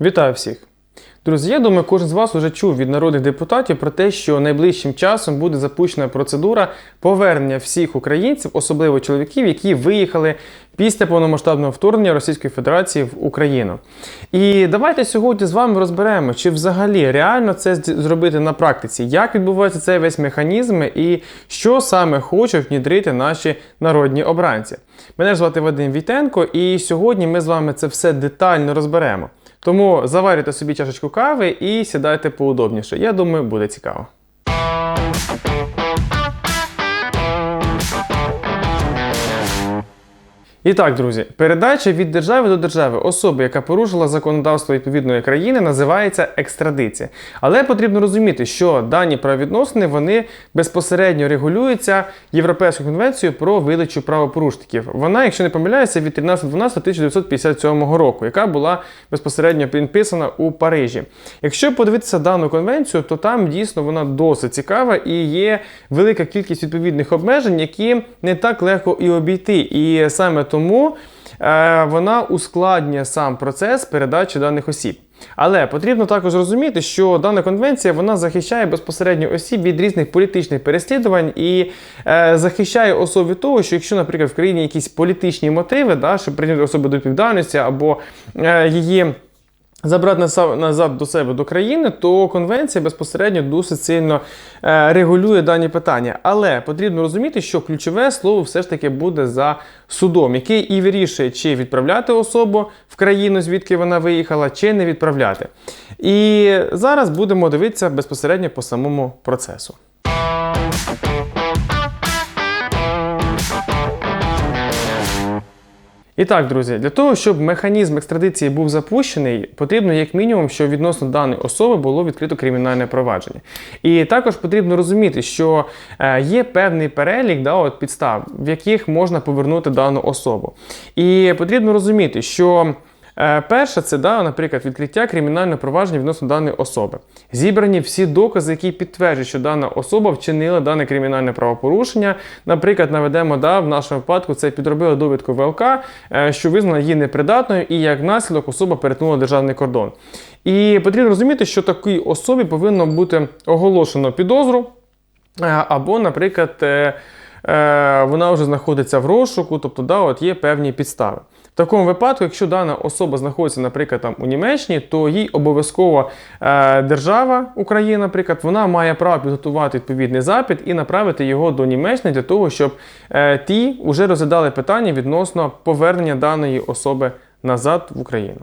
Вітаю всіх! Друзі, я думаю, кожен з вас вже чув від народних депутатів про те, що найближчим часом буде запущена процедура повернення всіх українців, особливо чоловіків, які виїхали після повномасштабного вторгнення Російської Федерації в Україну. І давайте сьогодні з вами розберемо, чи взагалі реально це зробити на практиці, як відбувається цей весь механізм і що саме хочуть внідрити наші народні обранці. Мене звати Вадим Вітенко, і сьогодні ми з вами це все детально розберемо. Тому заварюйте собі чашечку кави і сідайте поудобніше. Я думаю, буде цікаво. І так, друзі, передача від держави до держави особи, яка порушила законодавство відповідної країни, називається екстрадиція. Але потрібно розуміти, що дані правовідносини вони безпосередньо регулюються Європейською конвенцією про видачу правопорушників. Вона, якщо не помиляюся, від 13.12.1957 року, яка була безпосередньо підписана у Парижі. Якщо подивитися дану конвенцію, то там дійсно вона досить цікава і є велика кількість відповідних обмежень, які не так легко і обійти. І саме тому е, вона ускладнює сам процес передачі даних осіб. Але потрібно також розуміти, що дана конвенція вона захищає безпосередньо осіб від різних політичних переслідувань і е, захищає особ того, що якщо, наприклад, в країні якісь політичні мотиви, да, щоб прийняти особи до відповідальності або е, її. Забрати назад до себе до країни, то конвенція безпосередньо досить сильно е, регулює дані питання. Але потрібно розуміти, що ключове слово все ж таки буде за судом, який і вирішує, чи відправляти особу в країну, звідки вона виїхала, чи не відправляти. І зараз будемо дивитися безпосередньо по самому процесу. І так, друзі, для того, щоб механізм екстрадиції був запущений, потрібно як мінімум, що відносно даної особи було відкрито кримінальне провадження. І також потрібно розуміти, що е, є певний перелік да, от підстав, в яких можна повернути дану особу. І потрібно розуміти, що Перше, це да, наприклад, відкриття кримінального провадження відносно даної особи. Зібрані всі докази, які підтверджують, що дана особа вчинила дане кримінальне правопорушення. Наприклад, наведемо да, в нашому випадку це підробили довідку ВЛК, е, що визнана її непридатною, і як наслідок особа перетнула державний кордон. І потрібно розуміти, що такій особі повинно бути оголошено підозру, е, або, наприклад, е, е, вона вже знаходиться в розшуку, тобто да, от є певні підстави. Такому випадку, якщо дана особа знаходиться, наприклад, там у Німеччині, то їй обов'язково е, держава Україна, наприклад, вона має право підготувати відповідний запит і направити його до Німеччини для того, щоб е, ті вже розглядали питання відносно повернення даної особи назад в Україну.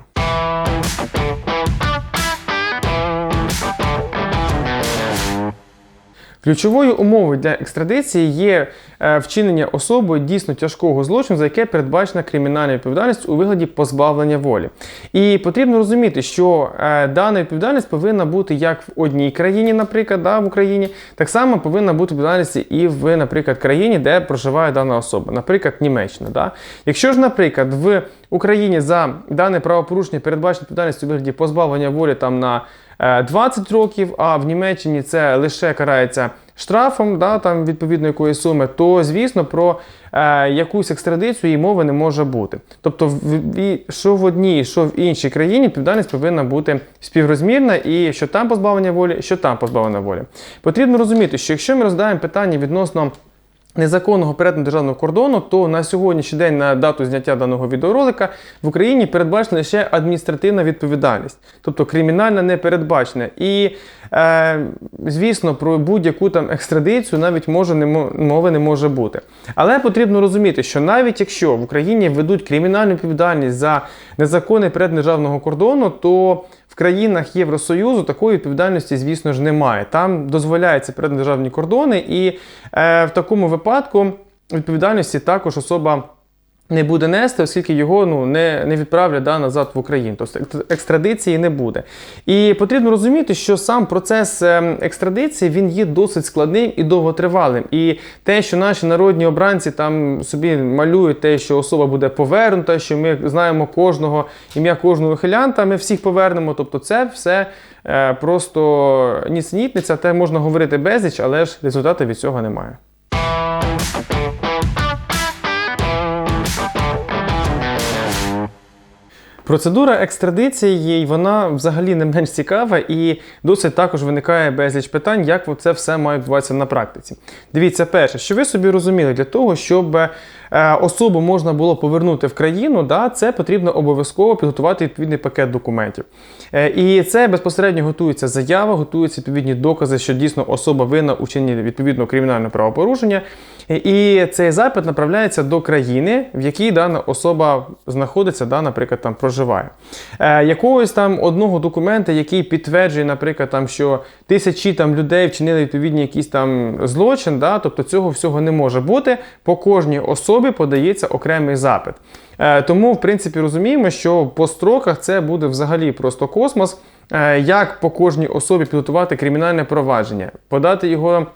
Ключовою умовою для екстрадиції є е, вчинення особою дійсно тяжкого злочину, за яке передбачена кримінальна відповідальність у вигляді позбавлення волі. І потрібно розуміти, що е, дана відповідальність повинна бути як в одній країні, наприклад, да, в Україні, так само повинна бути відповідальність і в, наприклад, країні, де проживає дана особа, наприклад, Німеччина. Да. Якщо ж, наприклад, в Україні за дане правопорушення передбачена відповідальність у вигляді позбавлення волі там на е, 20 років, а в Німеччині це лише карається штрафом, да, там відповідно якої суми, то звісно про е, якусь екстрадицію і мови не може бути. Тобто, в, і, що в одній, що в іншій країні відповідальність повинна бути співрозмірна, і що там позбавлення волі, що там позбавлення волі. Потрібно розуміти, що якщо ми розглядаємо питання відносно незаконного перетину державного кордону, то на сьогоднішній день, на дату зняття даного відеоролика, в Україні передбачена лише адміністративна відповідальність, тобто кримінальна не передбачена. І, е, звісно, про будь-яку там екстрадицію навіть може не мо- мови не може бути. Але потрібно розуміти, що навіть якщо в Україні ведуть кримінальну відповідальність за незаконний перетин державного кордону, то в країнах Євросоюзу такої відповідальності, звісно ж, немає. Там дозволяється перетин державні кордони, і е, в такому випадку відповідальності також особа не буде нести, оскільки його ну, не, не відправлять да, назад в Україну. Тобто ек- екстрадиції не буде. І потрібно розуміти, що сам процес ем, екстрадиції він є досить складним і довготривалим. І те, що наші народні обранці там собі малюють те, що особа буде повернута, що ми знаємо кожного ім'я кожного вихилянта, ми всіх повернемо. Тобто, це все е, просто нісенітниця, те можна говорити безліч, але ж результату від цього немає. Процедура екстрадиції вона взагалі не менш цікава і досить також виникає безліч питань, як це все має відбуватися на практиці. Дивіться, перше, що ви собі розуміли, для того, щоб е, особу можна було повернути в країну, да, це потрібно обов'язково підготувати відповідний пакет документів. Е, І це безпосередньо готується заява, готуються відповідні докази, що дійсно особа винна у чині відповідного кримінального правопорушення. Е, І цей запит направляється до країни, в якій дана особа знаходиться, да, наприклад, там проживає. Е, якогось там одного документа, який підтверджує, наприклад, там, що тисячі там людей вчинили відповідні якийсь там злочин, да, тобто цього всього не може бути. По кожній особі подається окремий запит. Е, тому, в принципі, розуміємо, що по строках це буде взагалі просто космос. Е, як по кожній особі підготувати кримінальне провадження, подати його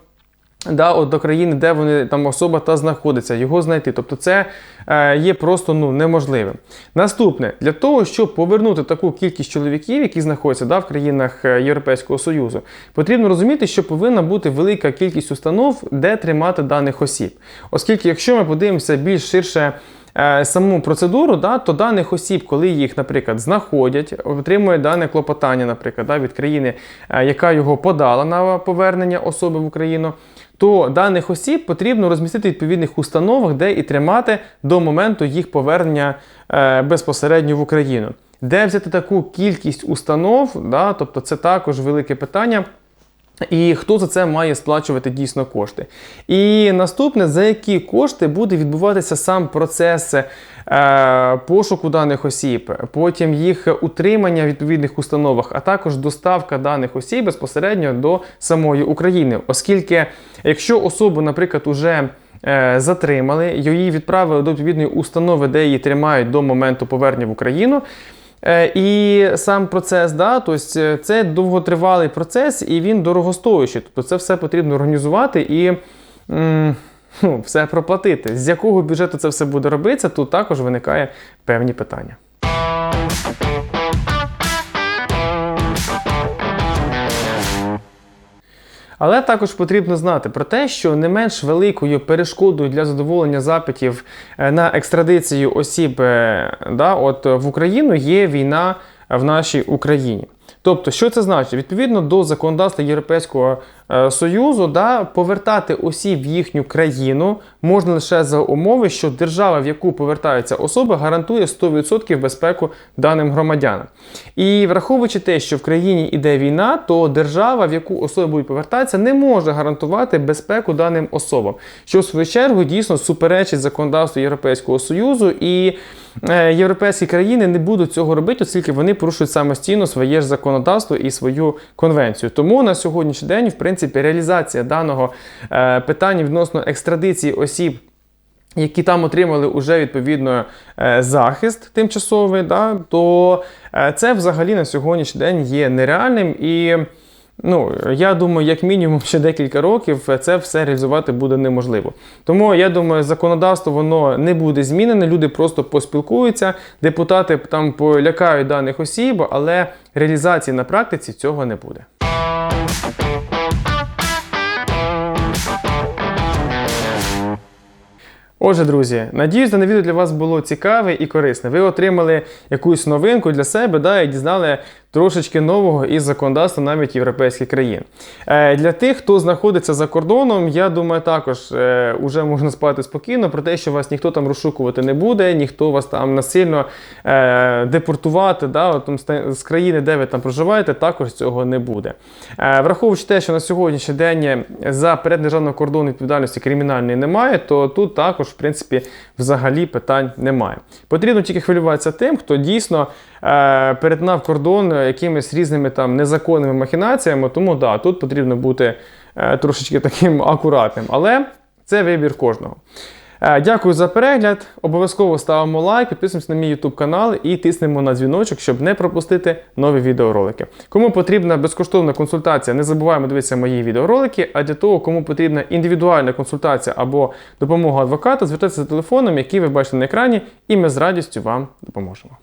да, от до країни, де вони там особа та знаходиться, його знайти. Тобто це е, є просто ну, неможливим. Наступне, для того, щоб повернути таку кількість чоловіків, які знаходяться да, в країнах е, Європейського Союзу, потрібно розуміти, що повинна бути велика кількість установ, де тримати даних осіб. Оскільки, якщо ми подивимося більш ширше. е, Саму процедуру, да, то даних осіб, коли їх, наприклад, знаходять, отримують дане клопотання, наприклад, да, від країни, е, яка його подала на повернення особи в Україну, то даних осіб потрібно розмістити в відповідних установах, де і тримати до моменту їх повернення е, безпосередньо в Україну. Де взяти таку кількість установ, да, тобто це також велике питання. І хто за це має сплачувати дійсно кошти? І наступне, за які кошти буде відбуватися сам процес е, пошуку даних осіб, потім їх утримання в відповідних установах, а також доставка даних осіб безпосередньо до самої України. Оскільки, якщо особу, наприклад, уже е, затримали, її відправили до відповідної установи, де її тримають до моменту повернення в Україну. Е, І сам процес, да, тобто це довготривалий процес, і він дорогостоящий. Тобто це все потрібно організувати і ну, все проплатити. З якого бюджету це все буде робитися, тут також виникає певні питання. Але також потрібно знати про те, що не менш великою перешкодою для задоволення запитів е, на екстрадицію осіб е, да, от, е, в Україну є війна в нашій Україні. Тобто, що це значить? Відповідно до законодавства Європейського Союзу, да, повертати осіб в їхню країну можна лише за умови, що держава, в яку повертаються особи, гарантує 100% безпеку даним громадянам. І враховуючи те, що в країні йде війна, то держава, в яку особи будуть повертатися, не може гарантувати безпеку даним особам, що в свою чергу дійсно суперечить законодавству Європейського Союзу і е, європейські країни не будуть цього робити, оскільки вони порушують самостійно своє ж законодавство і свою конвенцію. Тому на сьогоднішній день, в принципі, реалізація даного е, питання відносно екстрадиції осіб. Які там отримали уже відповідно е, захист тимчасовий, да, то е, це взагалі на сьогоднішній день є нереальним і. Ну, я думаю, як мінімум ще декілька років це все реалізувати буде неможливо. Тому я думаю, законодавство воно не буде змінене. Люди просто поспілкуються, депутати там полякають даних осіб, але реалізації на практиці цього не буде. Отже, друзі, надіюсь, дане відео для вас було цікаве і корисне. Ви отримали якусь новинку для себе да, і дізнали трошечки нового із законодавства навіть європейських країн. Е, для тих, хто знаходиться за кордоном, я думаю, також е, уже можна спати спокійно про те, що вас ніхто там розшукувати не буде, ніхто вас там насильно е, депортувати да, з країни, де ви там проживаєте, також цього не буде. Е, враховуючи те, що на сьогоднішній день за перед державного кордону відповідальності кримінальної немає, то тут також, в принципі, взагалі питань немає. Потрібно тільки хвилюватися тим, хто дійсно е, перетинав кордон якимись різними там незаконними махінаціями. Тому да, тут потрібно бути е, трошечки таким акуратним. Але це вибір кожного. Е, Дякую за перегляд. Обов'язково ставимо лайк, підписуємося на мій YouTube канал і тиснемо на дзвіночок, щоб не пропустити нові відеоролики. Кому потрібна безкоштовна консультація, не забуваємо дивитися мої відеоролики. А для того, кому потрібна індивідуальна консультація або допомога адвоката, звертайтеся за телефоном, який ви бачите на екрані, і ми з радістю вам допоможемо.